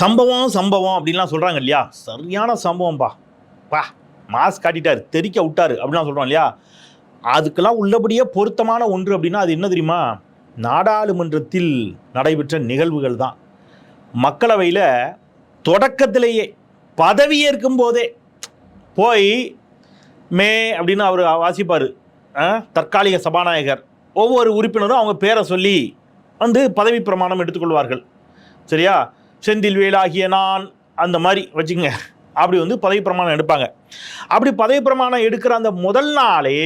சம்பவம் சம்பவம் அப்படின்லாம் சொல்கிறாங்க இல்லையா? சரியான சம்பவம்ப்பா பா மாஸ் காட்டிட்டார் தெறிக்க விட்டார் அப்படின்லாம் சொல்கிறோம் இல்லையா? அதுக்கெல்லாம் உள்ளபடியே பொருத்தமான ஒன்று அப்படின்னா அது என்ன தெரியுமா? நாடாளுமன்றத்தில் நடைபெற்ற நிகழ்வுகள் தான். மக்களவையில் தொடக்கத்திலேயே பதவியேற்கும் போதே போய் மே அப்படின்னு அவர் வாசிப்பார். தற்காலிக சபாநாயகர். ஒவ்வொரு உறுப்பினரும் அவங்க பேரை சொல்லி வந்து பதவி பிரமாணம் எடுத்துக்கொள்வார்கள். சரியா? செந்தில் வேலாகிய நான் அந்த மாதிரி வச்சுக்கங்க. அப்படி வந்து பதவி பிரமாணம் எடுப்பாங்க. அப்படி பதவி பிரமாணம் எடுக்கிற அந்த முதல் நாளே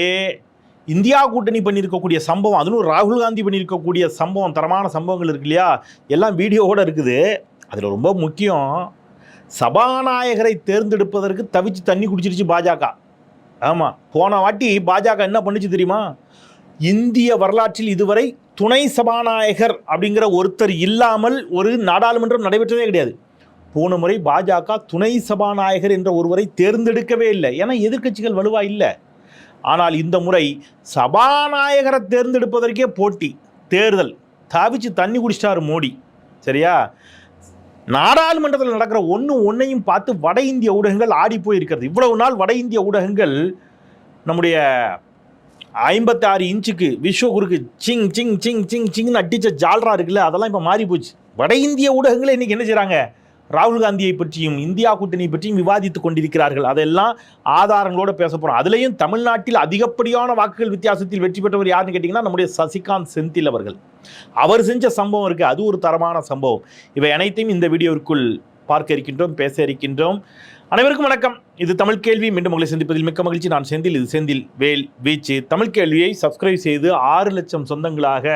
இந்தியா கூட்டணி பண்ணியிருக்கக்கூடிய சம்பவம் அதுவும் ராகுல் காந்தி பண்ணியிருக்கக்கூடிய சம்பவம் தரமான சம்பவங்கள் இருக்கு இல்லையா? எல்லாம் வீடியோவோடு இருக்குது. அதில் ரொம்ப முக்கியம் சபாநாயகரை தேர்ந்தெடுப்பதற்கு தவிச்சு தண்ணி குடிச்சிருச்சு பாஜக. ஆமாம் போன வாட்டி பாஜக என்ன பண்ணுச்சு தெரியுமா? இந்திய வரலாற்றில் இதுவரை துணை சபாநாயகர் அப்படிங்கிற ஒருத்தர் இல்லாமல் ஒரு நாடாளுமன்றம் நடைபெற்றதே கிடையாது. போன முறை பாஜக துணை சபாநாயகர் என்ற ஒருவரை தேர்ந்தெடுக்கவே இல்லை. ஏன்னா எதிர்க்கட்சிகள் வலுவாக இல்லை. ஆனால் இந்த முறை சபாநாயகரை தேர்ந்தெடுப்பதற்கே போட்டி தேர்தல். தாவிச்சு தண்ணி குடிச்சிட்டாரு மோடி. சரியா? நாடாளுமன்றத்தில் நடக்கிற ஒன்று ஒன்றையும் பார்த்து வட இந்திய ஊடகங்கள் ஆடி போயிருக்கிறது இவ்வளவு நாள் வட இந்திய ஊடகங்கள் நம்முடைய ஐம்பத்தாறு இன்ச்சுக்கு விஸ்வகுருக்கு சிங் சிங் சிங் சிங் சிங்னு அடித்த ஜால்ரா இருக்குல்ல அதெல்லாம் இப்போ மாறி போச்சு. வட இந்திய ஊடகங்களே இன்றைக்கி என்ன செய்கிறாங்க ராகுல் காந்தியை பற்றியும் இந்தியா கூட்டணி பற்றியும் விவாதித்து கொண்டிருக்கிறார்கள். அதெல்லாம் ஆதாரங்களோடு பேச போகிறோம் அதுலேயும் தமிழ்நாட்டில் அதிகப்படியான வாக்குகள் வித்தியாசத்தில் வெற்றி பெற்றவர் யாருன்னு கேட்டிங்கன்னா நம்முடைய சசிகாந்த் செந்தில் அவர்கள். அவர் செஞ்ச சம்பவம் இருக்குது அது ஒரு தரமான சம்பவம். இவை அனைத்தையும் இந்த வீடியோவிற்குள் பார்க்க இருக்கின்றோம் பேச இருக்கின்றோம் அனைவருக்கும் வணக்கம். இது தமிழ் கேள்வி. மீண்டும் உங்களை சந்திப்பதில் மிக்க மகிழ்ச்சி. நான் செந்தில். இது செந்தில் வேல் வீச்சு. தமிழ் கேள்வியை சப்ஸ்கிரைப் செய்து ஆறு லட்சம் சொந்தங்களாக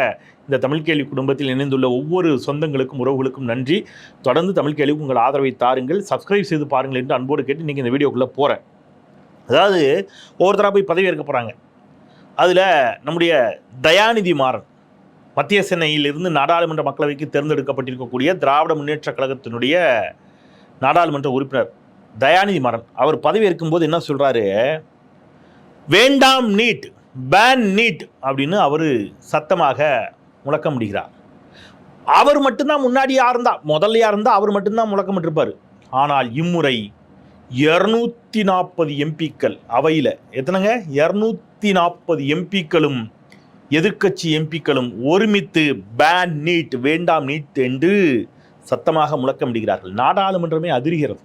இந்த தமிழ் கேள்வி குடும்பத்தில் இணைந்துள்ள ஒவ்வொரு சொந்தங்களுக்கும் உறவுகளுக்கும் நன்றி. தொடர்ந்து தமிழ் கேள்விக்கு உங்கள் ஆதரவை தாருங்கள். சப்ஸ்கிரைப் செய்து பாருங்கள் என்று அன்போடு கேட்டு நீங்கள் இந்த வீடியோக்குள்ளே போகிறேன் அதாவது ஒவ்வொருத்தராக போய் பதவி ஏற்க போகிறாங்க அதில் நம்முடைய தயாநிதி மாறன் மத்திய சென்னையிலிருந்து நாடாளுமன்ற மக்களவைக்கு தேர்ந்தெடுக்கப்பட்டிருக்கக்கூடிய திராவிட முன்னேற்ற கழகத்தினுடைய நாடாளுமன்ற உறுப்பினர் தயாநிதி மாறன். அவர் பதவி ஏற்கும்போது என்ன சொல்கிறாரு வேண்டாம் நீட் பேன் நீட் அப்படின்னு அவர் சத்தமாக முழக்க முடிகிறார் அவர் மட்டும்தான் முன்னாடி இருந்தால் முதல்லையாக முதல்ல இருந்தால் அவர் மட்டும்தான் முழக்கமிட்டிருப்பார் ஆனால் இம்முறை இரநூத்தி நாற்பது எம்பிக்கள் அவையில் எத்தனைங்க? இரநூத்தி நாற்பது எம்பிக்களும் எதிர்க்கட்சி எம்பிக்களும் ஒருமித்து பேன் நீட் வேண்டாம் நீட் என்று சத்தமாக முழக்கமிடுகிறார்கள் நாடாளுமன்றமே அதிர்கிறது.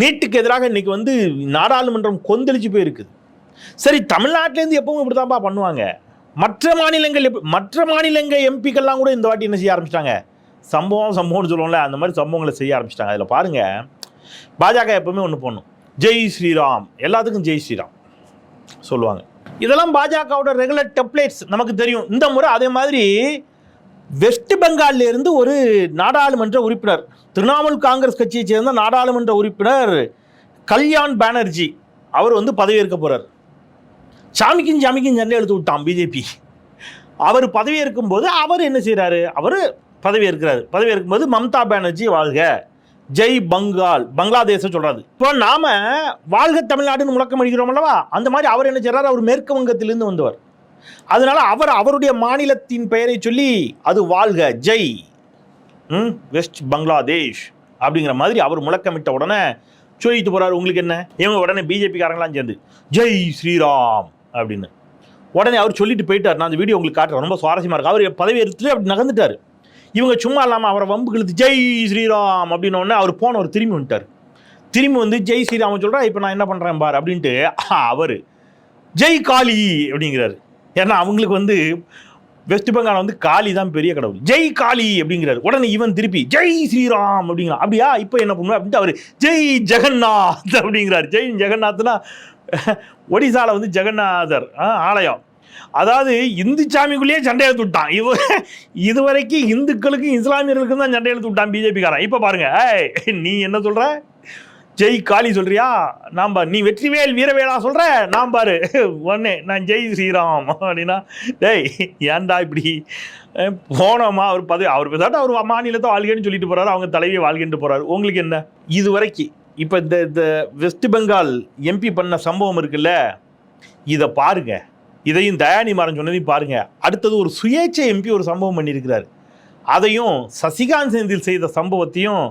நீட்டுக்கு எதிராக இன்னைக்கு வந்து நாடாளுமன்றம் கொந்தளிச்சு போயிருக்குது சரி தமிழ்நாட்டிலேருந்து எப்பவும் இப்படி தான்ப்பா பண்ணுவாங்க. மற்ற மாநிலங்கள் மற்ற மாநிலங்கள் எம்பிக்கள்லாம் கூட இந்த வாட்டி என்ன செய்ய ஆரம்பிச்சிட்டாங்க? சம்பவம் சம்பவம்னு சொல்லுவோம்ல அந்த மாதிரி சம்பவங்களை செய்ய ஆரம்பிச்சிட்டாங்க. அதில் பாருங்க பாஜக எப்பவுமே ஒன்று பண்ணும் ஜெய் ஸ்ரீராம் எல்லாத்துக்கும் ஜெய் ஸ்ரீராம் சொல்லுவாங்க. இதெல்லாம் பாஜகவோட ரெகுலர் டெப்ளேட்ஸ் நமக்கு தெரியும். இந்த முறை அதே மாதிரி வெஸ்ட் பெங்கால்ல இருந்து ஒரு நாடாளுமன்ற உறுப்பினர் திரிணாமுல் காங்கிரஸ் கட்சியை சேர்ந்த நாடாளுமன்ற உறுப்பினர் கல்யாண் பானர்ஜி அவர் வந்து பதவியேற்க போகிறார் சாமிக்கும் சாமிக்கும் சண்டை எடுத்து விட்டான் பிஜேபி அவர் பதவியேற்கும் போது அவர் என்ன செய்கிறாரு அவர் பதவியேற்கிறார். பதவியேற்கும் போது மம்தா பானர்ஜி வாழ்க. ஜெய் பங்கால் பங்களாதேஷை சொல்கிறாரு இப்போ நாம் வாழ்க தமிழ்நாடுன்னு முழக்கம் அடிக்கிறோம் அல்லவா? அந்த மாதிரி அவர் என்ன செய்கிறார் அவர் மேற்கு வங்கத்திலிருந்து வந்தவர். அதனால அவர் அவருடைய மாநிலத்தின் பெயரை சொல்லி அது வாழ்க ஜெய் ம், வெஸ்ட் பங்களாதேஷ் அப்படிங்கிற மாதிரி அவர் முழக்கமிட்ட உடனே சொல்லிட்டு போறாரு. உங்களுக்கு என்ன? இவங்க உடனே பிஜேபிக்காரங்களாம் சேர்ந்து ஜெய் ஸ்ரீராம் அப்படின்னு. உடனே அவர் சொல்லிட்டு போயிட்டார். நான் அந்த வீடியோ உங்களுக்கு காட்டுறேன். ரொம்ப சுவாரஸ்யமாக இருக்கு. அவர் பதவி எடுத்துட்டு அப்படி நகர்ந்துட்டார். இவங்க சும்மா இல்லாமல் அவரை வம்பு கிழித்து ஜெய் ஸ்ரீராம் அப்படின்ன அவர் போனவர் திரும்பி வந்துட்டார். திரும்பி வந்து ஜெய் ஸ்ரீராம் சொல்றா இப்போ நான் என்ன பண்ணுறேன் பார்? அப்படின்ட்டு அவர் ஜெய் காளி அப்படிங்கிறாரு. ஏன்னா அவங்களுக்கு வந்து வெஸ்ட் பெங்கால் வந்து காளி தான் பெரிய கடவுள். ஜெய் காளி அப்படிங்கிறாரு. உடனே இவன் திருப்பி ஜெய் ஸ்ரீராம் அப்படிங்கிறான். அப்படியா? இப்போ என்ன பண்ணுவேன் அப்படின்ட்டு அவர் ஜெய் ஜெகநாத் அப்படிங்கிறார். ஜெய் ஜெகநாத்னா ஒடிசாவில் வந்து ஜெகநாதர் ஆ, ஆலயம். அதாவது இந்து சாமிக்குள்ளேயே சண்டை எடுத்து விட்டான் இவ இதுவரைக்கும் இந்துக்களுக்கும் இஸ்லாமியர்களுக்கும் தான் சண்டை எடுத்து விட்டான் பிஜேபிக்காரன். இப்போ பாருங்க நீ என்ன சொல்கிற ஜெய் காளி சொல்றியா? நாம் நீ வெற்றிவேல் வீரவேலா சொல்ற? நான் பாரு. ஒன்னே நான் ஜெய் ஸ்ரீராம் அப்படின்னா டேய் ஏன்டா இப்படி? போனோமா? அவர் பதவி அவர் பேசாட்ட அவர் மாநிலத்தை வாழ்கன்னு சொல்லிட்டு போறாரு அவங்க தலைவியை வாழ்கிட்டு போறாரு. உங்களுக்கு என்ன? இது வரைக்கும் இப்போ இந்த இந்த வெஸ்ட் பெங்கால் எம்பி பண்ண சம்பவம் இருக்குல்ல இதை பாருங்க. இதையும் தயானி மாறன் சொன்னதையும் பாருங்க. அடுத்தது ஒரு சுயேட்சை எம்பி ஒரு சம்பவம் பண்ணியிருக்கிறார். அதையும் சசிகாந்த் செந்தில் செய்த சம்பவத்தையும்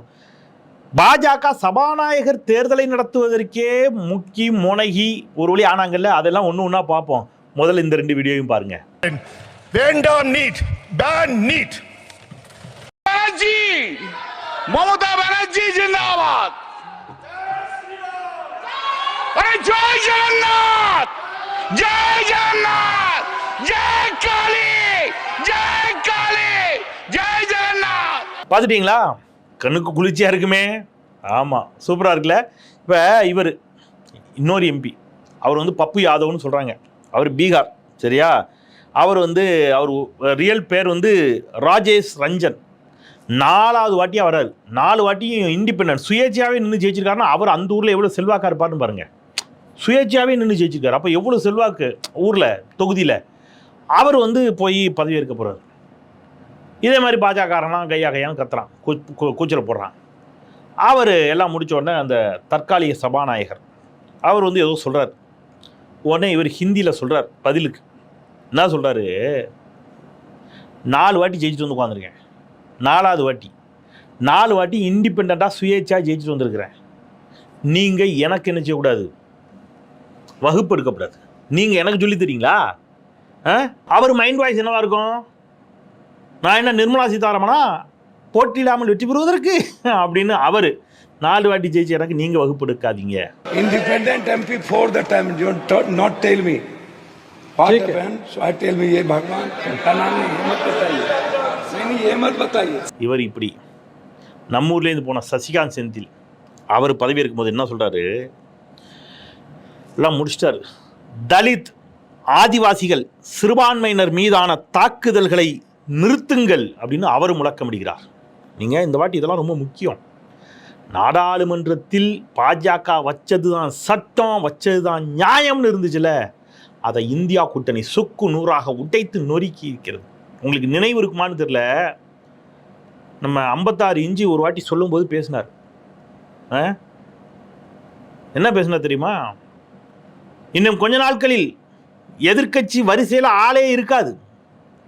பாஜக சபாநாயகர் தேர்தலை நடத்துவதற்கே முக்கி முனகி ஒரு வழி ஆனாங்கல்ல அதெல்லாம் ஒன்று ஒன்றா பார்ப்போம். முதல்ல இந்த ரெண்டு வீடியோவையும் பாருங்க. வேண்டாம் NEET ban NEET. Banerjee! Mamata Banerjee zindabad! ஜெய் ஜெகநாத்! ஜெய் ஜெகநாத்! ஜெய் காளி! ஜெய் காளி! ஜெய் ஜெகநாத்! பார்த்துட்டீங்களா? கண்ணுக்கு குளிர்ச்சியாக இருக்குமே. ஆமாம் சூப்பராக இருக்குல்ல. இப்போ இவர் இன்னொரு எம்பி அவர் வந்து பப்பு யாதவ்னு சொல்கிறாங்க அவர் பீகார் சரியா? அவர் வந்து அவர் ரியல் பேர் வந்து ராஜேஷ் ரஞ்சன். நாலாவது வாட்டியாக வராது நாலு வாட்டியும் இண்டிபெண்டன்ட் சுயேட்சையாகவே நின்று ஜெயிச்சிருக்காருன்னா அவர் அந்த ஊரில் எவ்வளோ செல்வாக்காக இருப்பாருன்னு பாருங்கள் சுயேட்சையாகவே நின்று ஜெயிச்சிருக்காரு. அப்போ எவ்வளோ செல்வாக்கு ஊரில் தொகுதியில். அவர் வந்து போய் பதவியேற்க போகிறார் இதே மாதிரி பாஜகக்காரன்லாம் கையா கையான்னு கத்துறான். கூ- கூச்சல போடுறான். அவர் எல்லாம் முடிச்ச உடனே அந்த தற்காலிக சபாநாயகர் அவர் வந்து ஏதோ சொல்கிறார் உடனே இவர் ஹிந்தியில் சொல்கிறார் பதிலுக்கு. என்ன சொல்கிறாரு நாலு வாட்டி ஜெயிச்சுட்டு வந்து உட்காந்துருக்கேன் நாலாவது வாட்டி. நாலு வாட்டி இண்டிபெண்ட்டாக சுயேட்சாக ஜெயிச்சுட்டு வந்திருக்கிறேன். நீங்கள் எனக்கு என்ன செய்யக்கூடாது? வகுப்பு எடுக்கக்கூடாது நீங்கள் எனக்கு சொல்லி தரீங்களா? ஆ? அவர் மைண்ட் வாய்ஸ் என்னவாக இருக்கும்? நான் என்ன நிர்மலா சீதாராமனா போட்டியிடாமல் வெற்றி பெறுவதற்கு அப்படின்னு அவர் நாலு வாட்டி ஜெயிச்சு எனக்கு நீங்கள் வகுப்பு எடுக்காதீங்க independent MP for the time. You don't not tell me what happened. So I tell me ये भगवान का नाम नहीं ये मत बताइए नहीं नहीं ये मत बताइए இவர் இப்படி நம்ம ஊர்லேருந்து போன சசிகாந்த் செந்தில் அவர் பதவி இருக்கும்போது என்ன சொல்கிறாரு எல்லாம் முடிச்சிட்டாரு தலித் ஆதிவாசிகள் சிறுபான்மையினர் மீதான தாக்குதல்களை நிறுத்துங்கள் அப்படின்னு அவர் முழக்கமிடுகிறார். நீங்கள் இந்த வாட்டி இதெல்லாம் ரொம்ப முக்கியம். நாடாளுமன்றத்தில் பாஜக வச்சது தான் சட்டம் வச்சது தான் நியாயம்னு இருந்துச்சுல அதை இந்தியா கூட்டணி சுக்கு நூறாக உடைத்து நொறுக்கி இருக்கிறது. உங்களுக்கு நினைவு இருக்குமான்னு தெரில நம்ம ஐம்பத்தாறு இஞ்சி ஒரு வாட்டி சொல்லும்போது பேசினார். ஆ? என்ன பேசினார் தெரியுமா? இன்னும் கொஞ்ச நாட்களில் எதிர்க்கட்சி வரிசையில் ஆளே இருக்காது.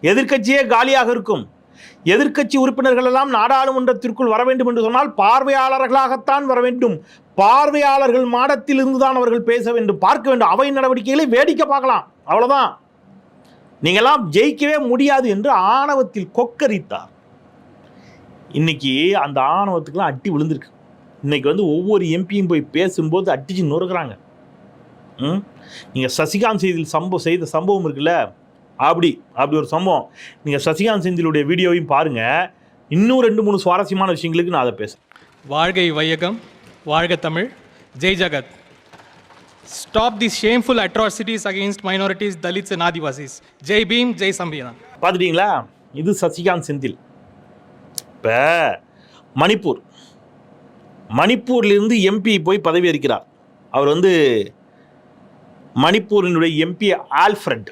எதிர்க்கட்சியே காலியாக இருக்கும். எதிர்க்கட்சி உறுப்பினர்கள் எல்லாம் நாடாளுமன்றத்திற்குள் வர வேண்டும் என்று சொன்னால் பார்வையாளர்களாகத்தான் வர வேண்டும். பார்வையாளர்கள் மாடத்தில் இருந்துதான் அவர்கள் பேச வேண்டும். பார்க்க வேண்டும். அவை நடவடிக்கைகளை வேடிக்கை பார்க்கலாம். அவ்வளவுதான். நீங்களாம் ஜெயிக்கவே முடியாது என்று ஆணவத்தில் கொக்கரித்தார். இன்னைக்கு அந்த ஆணவத்துக்கெல்லாம் அட்டி விழுந்திருக்கு. இன்னைக்கு வந்து ஒவ்வொரு எம்பியும் போய் பேசும்போது அட்டிச்சு நொறுக்கிறாங்க. ம்? நீங்கள் சசிகாந்த் செய்தியில் சம்பவம் செய்த சம்பவம் இருக்குல்ல? அப்படி அப்படி ஒரு சம்பவம். நீங்கள் சசிகாந்த் செந்திலுடைய வீடியோவையும் பாருங்கள் இன்னும் ரெண்டு மூணு சுவாரஸ்யமான விஷயங்களுக்கு நான் அதை பேசுகிறேன் வாழ்கை வையகம் வாழ்க தமிழ் ஜெய் ஜகத். Stop the shameful atrocities against minorities Dalits and Adivasis Jai Bhim ஜெய் சம்பிதான் பார்த்துட்டீங்களா? இது சசிகாந்த் செந்தில். இப்போ மணிப்பூர். மணிப்பூர்லேருந்து எம்பி போய் பதவி ஏற்கிறார். அவர் வந்து மணிப்பூரினுடைய எம்பி ஆல்ஃப்ரட்.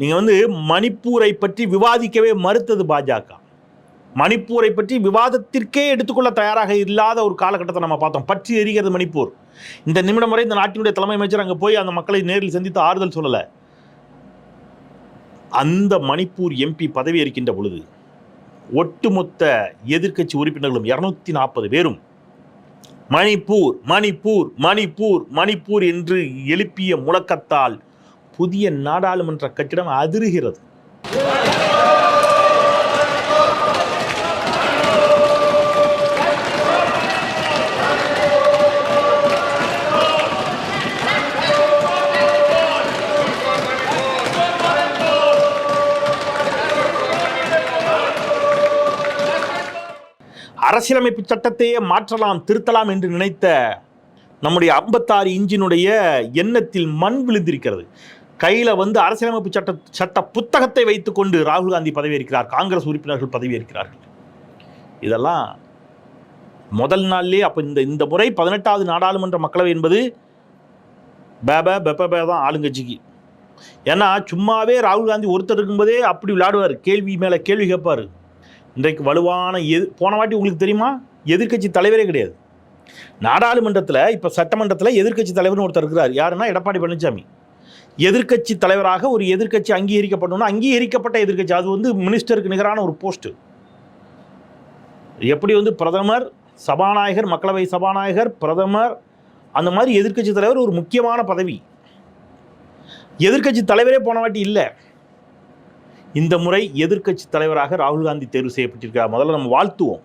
நீங்கள் வந்து மணிப்பூரை பற்றி விவாதிக்கவே மறுத்தது பாஜக. மணிப்பூரை பற்றி விவாதத்திற்கே எடுத்துக்கொள்ள தயாராக இல்லாத ஒரு காலகட்டத்தை நம்ம பார்த்தோம். பற்றி எரிகிறது மணிப்பூர். இந்த நிமிடம் வரை இந்த நாட்டினுடைய தலைமை அமைச்சர் அங்கே போய் அந்த மக்களை நேரில் சந்தித்து ஆறுதல் சொல்லலை. அந்த மணிப்பூர் எம்பி பதவி இருக்கின்ற பொழுது ஒட்டுமொத்த எதிர்க்கட்சி உறுப்பினர்களும் இருநூத்தி நாற்பது பேரும் மணிப்பூர் மணிப்பூர் மணிப்பூர் மணிப்பூர் என்று எழுப்பிய முழக்கத்தால் புதிய நாடாளுமன்ற கட்டிடம் அதிருகிறது. அரசியலமைப்பு சட்டத்தையே மாற்றலாம் திருத்தலாம் என்று நினைத்த நம்முடைய ஐம்பத்தாறு இன்ஜினுடைய எண்ணத்தில் மண் விழுந்திருக்கிறது. கையில் வந்து அரசியலமைப்பு சட்ட சட்ட புத்தகத்தை வைத்துக்கொண்டு ராகுல் காந்தி பதவியேற்கிறார். காங்கிரஸ் உறுப்பினர்கள் பதவியேற்கிறார்கள். இதெல்லாம் முதல் நாள்லேயே அப்போ இந்த இந்த முறை பதினெட்டாவது நாடாளுமன்ற மக்களவை என்பது பேப பெப்ப பே தான் ஆளுங்கட்சிக்கு. ஏன்னா சும்மாவே ராகுல் காந்தி ஒருத்தர் இருக்கும்போதே அப்படி விளையாடுவார். கேள்வி மேலே கேள்வி கேட்பார். இன்றைக்கு வலுவான எது போன வாட்டி உங்களுக்கு தெரியுமா? எதிர்க்கட்சி தலைவரே கிடையாது. நாடாளுமன்றத்தில் இப்போ சட்டமன்றத்தில் எதிர்க்கட்சி தலைவர்னு ஒருத்தர் இருக்கிறார். யாருன்னா எடப்பாடி பழனிசாமி. எதிர்க்கட்சி தலைவராக ஒரு எதிர்க்கட்சி அங்கீகரிக்கப்படணும் அங்கீகரிக்கப்பட்ட எதிர்க்கட்சி. அது வந்து மினிஸ்டருக்கு நிகரான ஒரு போஸ்ட்டு. எப்படி வந்து பிரதமர் சபாநாயகர் மக்களவை சபாநாயகர் பிரதமர் அந்த மாதிரி எதிர்க்கட்சி தலைவர் ஒரு முக்கியமான பதவி. எதிர்க்கட்சி தலைவரே போன வாட்டி இல்லை. இந்த முறை எதிர்க்கட்சி தலைவராக ராகுல் காந்தி தேர்வு செய்யப்பட்டிருக்கார் முதல்ல நம்ம வாழ்த்துவோம்.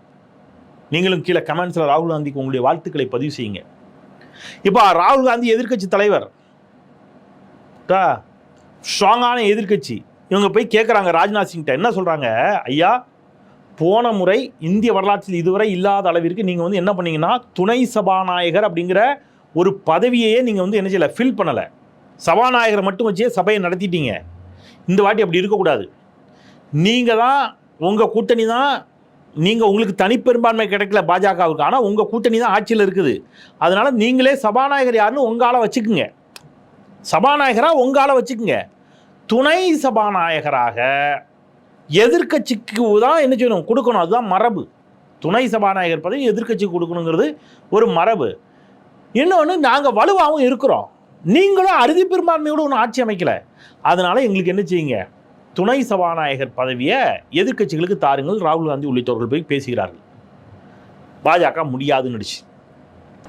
நீங்களும் கீழே கமெண்ட்ஸில் ராகுல் காந்திக்கு உங்களுடைய வாழ்த்துக்களை பதிவு செய்யுங்க. இப்போ ராகுல் காந்தி எதிர்க்கட்சி தலைவர். ஸ்ட்ராங்கான எதிர்க்கட்சி. இவங்க போய் கேட்குறாங்க ராஜ்நாத் சிங்கிட்ட. என்ன சொல்கிறாங்க ஐயா போன முறை இந்திய வரலாற்றில் இதுவரை இல்லாத அளவிற்கு நீங்கள் வந்து என்ன பண்ணீங்கன்னா துணை சபாநாயகர் அப்படிங்கிற ஒரு பதவியையே நீங்கள் வந்து என்ன செய்யலை ஃபில் பண்ணலை. சபாநாயகரை மட்டும் வச்சே சபையை நடத்திட்டீங்க. இந்த வாட்டி அப்படி இருக்கக்கூடாது. நீங்கள் தான் உங்கள் கூட்டணி தான் நீங்கள் உங்களுக்கு தனிப்பெரும்பான்மை கிடைக்கல பாஜகவுக்கு. ஆனால் உங்கள் கூட்டணி தான் ஆட்சியில் இருக்குது. அதனால் நீங்களே சபாநாயகர் யாருன்னு உங்களால் வச்சுக்குங்க. சபாநாயகராக உங்களால் வச்சுக்கோங்க. துணை சபாநாயகராக எதிர்க்கட்சிக்கு தான் என்ன செய்யணும்? கொடுக்கணும். அதுதான் மரபு. துணை சபாநாயகர் பதவி எதிர்கட்சிக்கு கொடுக்கணுங்கிறது ஒரு மரபு. இன்னொன்று நாங்கள் வலுவாகவும் இருக்கிறோம். நீங்களும் அறுதி பெரும்பான்மையோடு ஒன்றும் ஆட்சி அமைக்கலை. அதனால் எங்களுக்கு என்ன செய்யுங்க? துணை சபாநாயகர் பதவியை எதிர்க்கட்சிகளுக்கு தாருங்கள். ராகுல் காந்தி உள்ளிட்டவர்கள் போய் பேசுகிறார்கள். பாஜக முடியாதுன்னு நடிச்சு.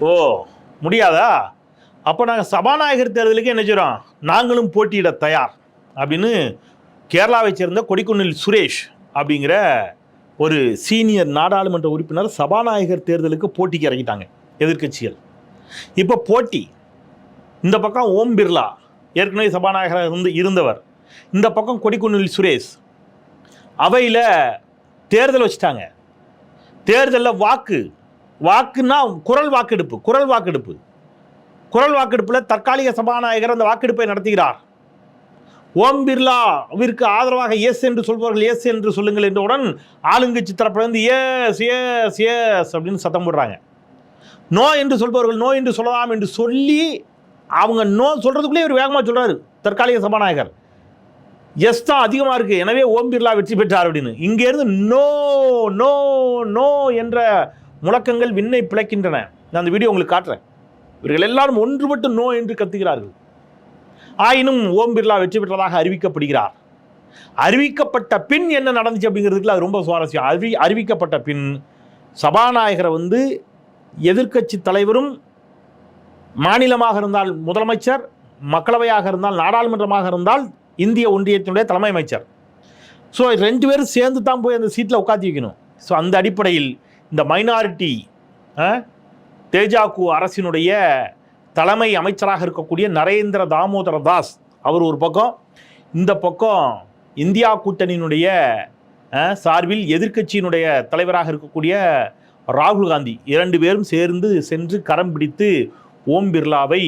ஓ முடியாதா? அப்போ நாங்கள் சபாநாயகர் தேர்தலுக்கு என்ன செய்கிறோம் நாங்களும் போட்டியிட தயார். அப்படின்னு கேரளாவை சேர்ந்த கொடிக்குன்னில் சுரேஷ் அப்படிங்கிற ஒரு சீனியர் நாடாளுமன்ற உறுப்பினர் சபாநாயகர் தேர்தலுக்கு போட்டிக்கு இறங்கிட்டாங்க எதிர்க்கட்சிகள். இப்போ போட்டி இந்த பக்கம் ஓம் பிர்லா ஏற்கனவே சபாநாயகராக இருந்து இருந்தவர். இந்த பக்கம் கொடிக்குன்னில் சுரேஷ். அவையில் தேர்தல் வச்சுட்டாங்க. தேர்தலில் வாக்கு வாக்குன்னா குரல் வாக்கெடுப்பு குரல் வாக்கெடுப்பு. குரல் வாக்கெடுப்பில் தற்காலிக சபாநாயகர் அந்த வாக்கெடுப்பை நடத்துகிறார். ஓம் பிர்லாவிற்கு ஆதரவாக எஸ் என்று சொல்பவர்கள் எஸ் என்று சொல்லுங்கள் என்றவுடன் ஆளுங்கட்சி தரப்பிலிருந்து எஸ் எஸ் எஸ் அப்படின்னு சத்தம் போடுறாங்க. நோ என்று சொல்பவர்கள் நோ என்று சொல்லலாம் என்று சொல்லி அவங்க நோ சொல்கிறதுக்குள்ளே இவர் வேகமாக சொல்கிறாரு தற்காலிக சபாநாயகர். எஸ் தான் அதிகமாக இருக்குது எனவே ஓம் பிர்லா வெற்றி பெற்றார் அப்படின்னு. இங்கேருந்து நோ நோ நோ என்ற முழக்கங்கள் விண்ணை பிழைக்கின்றன. நான் அந்த வீடியோ உங்களுக்கு காட்டுறேன். இவர்கள் எல்லாரும் ஒன்றுபட்டு நோ என்று கத்துகிறார்கள். ஆயினும் ஓம் பிர்லா வெற்றி பெற்றதாக அறிவிக்கப்படுகிறார். அறிவிக்கப்பட்ட பின் என்ன நடந்துச்சு அப்படிங்கிறதுக்குல அது ரொம்ப சுவாரஸ்யம். அறிவி அறிவிக்கப்பட்ட பின் சபாநாயகரை வந்து எதிர்க்கட்சி தலைவரும் மாநிலமாக இருந்தால் முதலமைச்சர் மக்களவையாக இருந்தால் நாடாளுமன்றமாக இருந்தால் இந்திய ஒன்றியத்தினுடைய தலைமை அமைச்சர். ஸோ ரெண்டு பேரும் சேர்ந்து தான் போய் அந்த சீட்டில் உட்காந்து வைக்கணும் ஸோ அந்த அடிப்படையில் இந்த மைனாரிட்டி தேஜாக்கு அரசினுடைய தலைமை அமைச்சராக இருக்கக்கூடிய நரேந்திர தாமோதர தாஸ் அவர் ஒரு பக்கம் இந்த பக்கம் இந்தியா கூட்டணியினுடைய சார்பில் எதிர்க்கட்சியினுடைய தலைவராக இருக்கக்கூடிய ராகுல் காந்தி. இரண்டு பேரும் சேர்ந்து சென்று கரம் பிடித்து ஓம் பிர்லாவை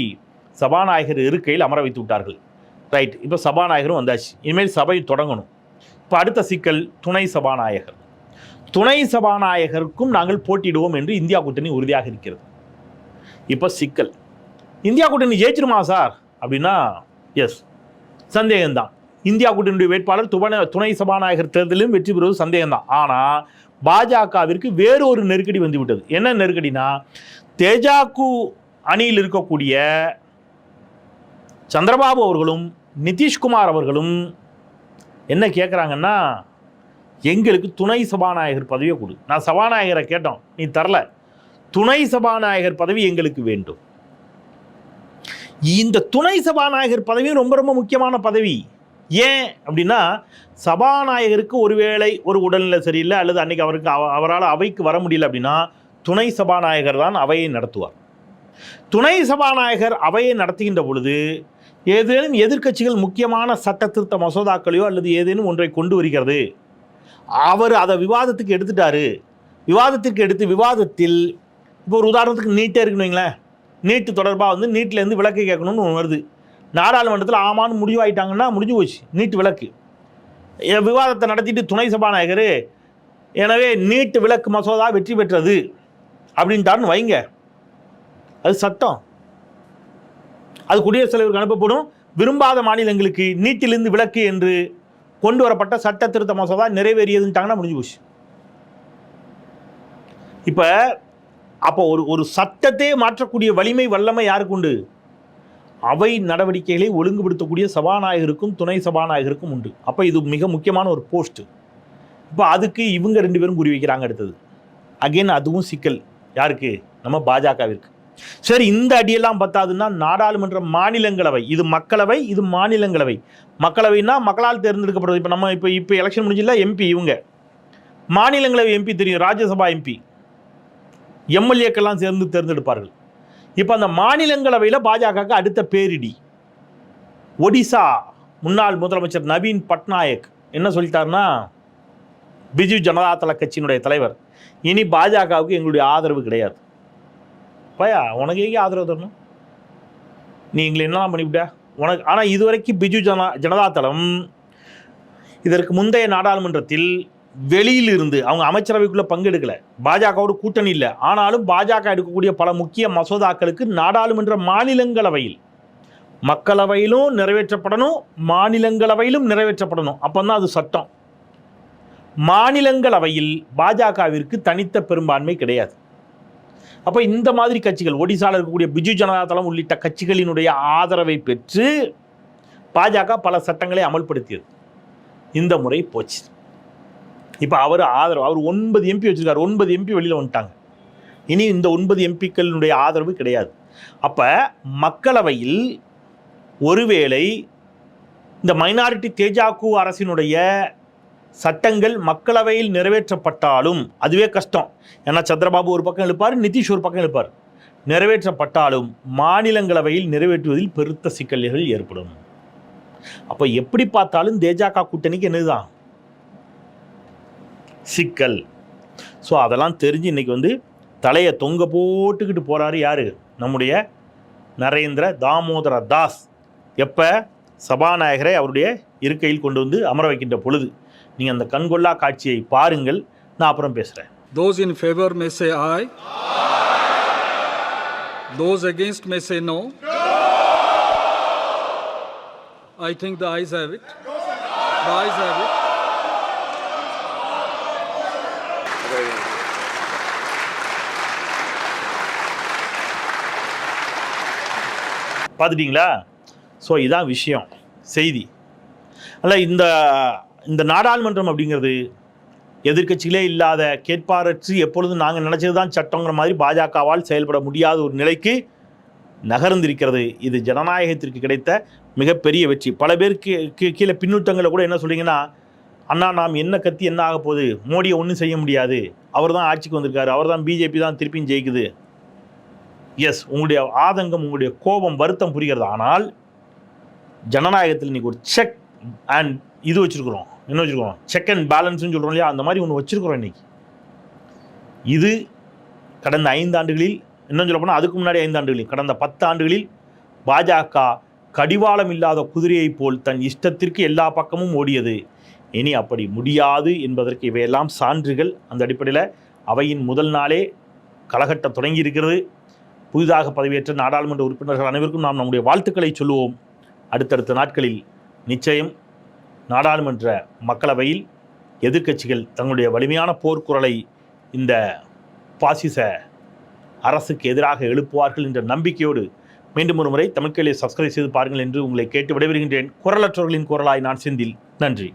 சபாநாயகர் இருக்கையில் அமர வைத்து விட்டார்கள். ரைட் இப்போ சபாநாயகரும் வந்தாச்சு. இனிமேல் சபை தொடங்கணும். இப்போ அடுத்த சிக்கல் துணை சபாநாயகர். துணை சபாநாயகருக்கும் நாங்கள் போட்டியிடுவோம் என்று இந்தியா கூட்டணி உறுதியாக இருக்கிறது. இப்போ சிக்கல். இந்தியா கூட்டணி ஜெயிச்சிருமா சார்? அப்படின்னா எஸ் சந்தேகம்தான். இந்தியா கூட்டணியுடைய வேட்பாளர் துணை துணை சபாநாயகர் தேர்தலிலும் வெற்றி பெறுவது சந்தேகம்தான். ஆனால் பாஜகவிற்கு வேறு ஒரு நெருக்கடி வந்து விட்டது என்ன நெருக்கடினா தேஜாக்கு அணியில் இருக்கக்கூடிய சந்திரபாபு அவர்களும் நிதிஷ்குமார் அவர்களும் என்ன கேட்குறாங்கன்னா எங்களுக்கு துணை சபாநாயகர் பதவியை கொடு. நான் சபாநாயகரை கேட்டோம். நீ தரல. துணை சபாநாயகர் பதவி எங்களுக்கு வேண்டும். இந்த துணை சபாநாயகர் பதவியும் ரொம்ப ரொம்ப முக்கியமான பதவி. ஏன் அப்படின்னா சபாநாயகருக்கு ஒருவேளை ஒரு உடல்நிலை சரியில்லை அல்லது அன்னைக்கு அவருக்கு அவ- அவரால் அவைக்கு வர முடியல அப்படின்னா துணை சபாநாயகர் தான் அவையை நடத்துவார். துணை சபாநாயகர் அவையை நடத்துகின்ற பொழுது ஏதேனும் எதிர்க்கட்சிகள் முக்கியமான சட்ட திருத்த மசோதாக்களையோ அல்லது ஏதேனும் ஒன்றை கொண்டு வருகிறது. அவர் அதை விவாதத்துக்கு எடுத்துட்டாரு. விவாதத்திற்கு எடுத்து விவாதத்தில் இப்போ ஒரு உதாரணத்துக்கு நீட்டே இருக்குன்னு வைங்களேன். நீட்டு தொடர்பாக வந்து நீட்லேருந்து விளக்கு கேட்கணும்னு ஒன்று வருது. நாடாளுமன்றத்தில் ஆமான்னு முடிவாயிட்டாங்கன்னா முடிஞ்சு போச்சு. நீட் விளக்கு. என் விவாதத்தை நடத்திட்டு துணை சபாநாயகர் எனவே நீட்டு விளக்கு மசோதா வெற்றி பெற்றது அப்படின்ட்டாருன்னு வைங்க. அது சட்டம். அது குடியரசுத் தலைவருக்கு அனுப்பப்படும். விரும்பாத மாநிலங்களுக்கு நீட்டிலிருந்து விலக்கு என்று கொண்டு வரப்பட்ட சட்ட திருத்த மசோதா நிறைவேறியதுன்ட்டாங்கன்னா முடிஞ்சு போச்சு. இப்போ அப்போ ஒரு ஒரு சட்டத்தையே மாற்றக்கூடிய வலிமை வல்லமை யாருக்கு உண்டு? அவை நடவடிக்கைகளை ஒழுங்குபடுத்தக்கூடிய சபாநாயகருக்கும் துணை சபாநாயகருக்கும் உண்டு. அப்போ இது மிக முக்கியமான ஒரு போஸ்ட் இப்போ அதுக்கு இவங்க ரெண்டு பேரும் குறி வைக்கிறாங்க அடுத்தது. அகைன் அதுவும் சிக்கல். யாருக்கு? நம்ம பாஜகவிற்கு. சரி இந்த அடியெல்லாம் பத்தாதுன்னா நாடாளுமன்ற மாநிலங்களவை. இது மக்களவை இது மாநிலங்களவை. மக்களவைன்னா மக்களால் தேர்ந்தெடுக்கப்படுறது இப்போ நம்ம இப்போ இப்போ எலெக்ஷன் முடிஞ்சில்ல எம்பி இவங்க. மாநிலங்களவை எம்பி தெரியும் ராஜ்யசபா எம்பி எம்எல்ஏக்கெல்லாம் சேர்ந்து தேர்ந்தெடுப்பார்கள். இப்போ அந்த மாநிலங்களவையில் பாஜகவுக்கு அடுத்த பேரிடி. ஒடிசா முன்னாள் முதலமைச்சர் நவீன் பட்நாயக் என்ன சொல்லிட்டாருன்னா பிஜு ஜனதாதள கட்சியினுடைய தலைவர். இனி பாஜகவுக்கு எங்களுடைய ஆதரவு கிடையாது. பையா உனக்கு எங்கே ஆதரவு தரணும்? நீ எங்களை என்னலாம் பண்ணிவிட்ட? உனக்கு ஆனால் இதுவரைக்கும் பிஜு ஜன ஜனதாதளம் இதற்கு முந்தைய நாடாளுமன்றத்தில் வெளியில் இருந்து அவங்க அமைச்சரவைக்குள்ளே பங்கெடுக்கல. பாஜகவோட கூட்டணி இல்லை. ஆனாலும் பாஜக எடுக்கக்கூடிய பல முக்கிய மசோதாக்களுக்கு நாடாளுமன்ற மாநிலங்களவையில் மக்களவையிலும் நிறைவேற்றப்படணும் மாநிலங்களவையிலும் நிறைவேற்றப்படணும். அப்போ தான் அது சட்டம். மாநிலங்களவையில் பாஜகவிற்கு தனித்த பெரும்பான்மை கிடையாது. அப்போ இந்த மாதிரி கட்சிகள் ஒடிசாவில் இருக்கக்கூடிய பிஜு ஜனதாதளம் உள்ளிட்ட கட்சிகளினுடைய ஆதரவை பெற்று பாஜக பல சட்டங்களை அமல்படுத்தியது. இந்த முறை போச்சு. இப்போ அவர் ஆதரவு அவர் ஒன்பது எம்பி வச்சுருக்காரு ஒன்பது எம்பி வெளியில் வந்துட்டாங்க. இனி இந்த ஒன்பது எம்பிக்களினுடைய ஆதரவு கிடையாது. அப்போ மக்களவையில் ஒருவேளை இந்த மைனாரிட்டி தேஜாக்கு அரசினுடைய சட்டங்கள் மக்களவையில் நிறைவேற்றப்பட்டாலும் அதுவே கஷ்டம். ஏன்னா சந்திரபாபு ஒரு பக்கம் எழுப்பார் நிதிஷ் ஒரு பக்கம் எழுப்பார் நிறைவேற்றப்பட்டாலும் மாநிலங்களவையில் நிறைவேற்றுவதில் பெருத்த சிக்கல்கள் ஏற்படும். அப்போ எப்படி பார்த்தாலும் தேஜாக்கா கூட்டணிக்கு என்னதுதான்? சிக்கல். ஸோ அதெல்லாம் தெரிஞ்சு இன்றைக்கி வந்து தலையை தொங்க போட்டுக்கிட்டு போகிறாரு யார்? நம்முடைய நரேந்திர தாமோதர தாஸ். எப்போ? சபாநாயகரை அவருடைய இருக்கையில் கொண்டு வந்து அமர வைக்கின்ற பொழுது. நீங்கள் அந்த கண்கொள்ளா காட்சியை பாருங்கள். நான் அப்புறம் பேசுகிறேன் those in favour may say aye. Those against no I think the ayes have it have it. The Very it. பார்த்துட்டிங்களா? ஸோ இதான் விஷயம். செய்தி. அல்ல இந்த இந்த நாடாளுமன்றம் அப்படிங்கிறது எதிர்க்கட்சிகளே இல்லாத கேட்பாரற்று எப்பொழுதும் நாங்கள் நினச்சது தான் சட்டங்கிற மாதிரி பாஜகவால் செயல்பட முடியாத ஒரு நிலைக்கு நகர்ந்திருக்கிறது. இது ஜனநாயகத்திற்கு கிடைத்த மிகப்பெரிய வெற்றி. பல பேருக்கு கீ- கீழே பின்னூட்டங்களை கூட என்ன சொல்கிறீங்கன்னா அண்ணா நாம் என்ன கத்தி என்ன ஆக போகுது? மோடியை ஒன்றும் செய்ய முடியாது. அவர் தான் ஆட்சிக்கு வந்திருக்காரு. அவர் தான் பிஜேபி தான் திருப்பியும் ஜெயிக்குது. எஸ் உங்களுடைய ஆதங்கம் உங்களுடைய கோபம் வருத்தம் புரிகிறது? ஆனால் ஜனநாயகத்தில் இன்னைக்கு ஒரு செக் அண்ட் இது வச்சுருக்குறோம். என்ன வச்சுருக்கோம் செக் அண்ட் பேலன்ஸ்னு சொல்கிறோம் இல்லையா? அந்த மாதிரி ஒன்று வச்சுருக்குறோம் இன்றைக்கி இது கடந்த ஐந்தாண்டுகளில் இன்னும் சொல்ல போனால் அதுக்கு முன்னாடி ஐந்து ஆண்டுகளில் கடந்த பத்து ஆண்டுகளில் பாஜக கடிவாளம் இல்லாத குதிரையைப் போல் தன் இஷ்டத்திற்கு எல்லா பக்கமும் ஓடியது. இனி அப்படி முடியாது என்பதற்கு இவையெல்லாம் சான்றுகள். அந்த அடிப்படையில் அவையின் முதல் நாளே கலகட்ட தொடங்கி இருக்கிறது புதிதாக பதவியேற்ற நாடாளுமன்ற உறுப்பினர்கள் அனைவருக்கும் நாம் நம்முடைய வாழ்த்துக்களை சொல்லுவோம். அடுத்தடுத்த நாட்களில் நிச்சயம் நாடாளுமன்ற மக்களவையில் எதிர்க்கட்சிகள் தங்களுடைய வலிமையான போர்க்குரலை இந்த பாசிச அரசுக்கு எதிராக எழுப்புவார்கள் என்ற நம்பிக்கையோடு மீண்டும் ஒரு முறை தமிழ்கையிலே சப்ஸ்கிரைப் செய்து பாருங்கள் என்று உங்களை கேட்டு விடைபெறுகின்றேன். குரலற்றவர்களின் குரலாய் நான் செந்தில். நன்றி.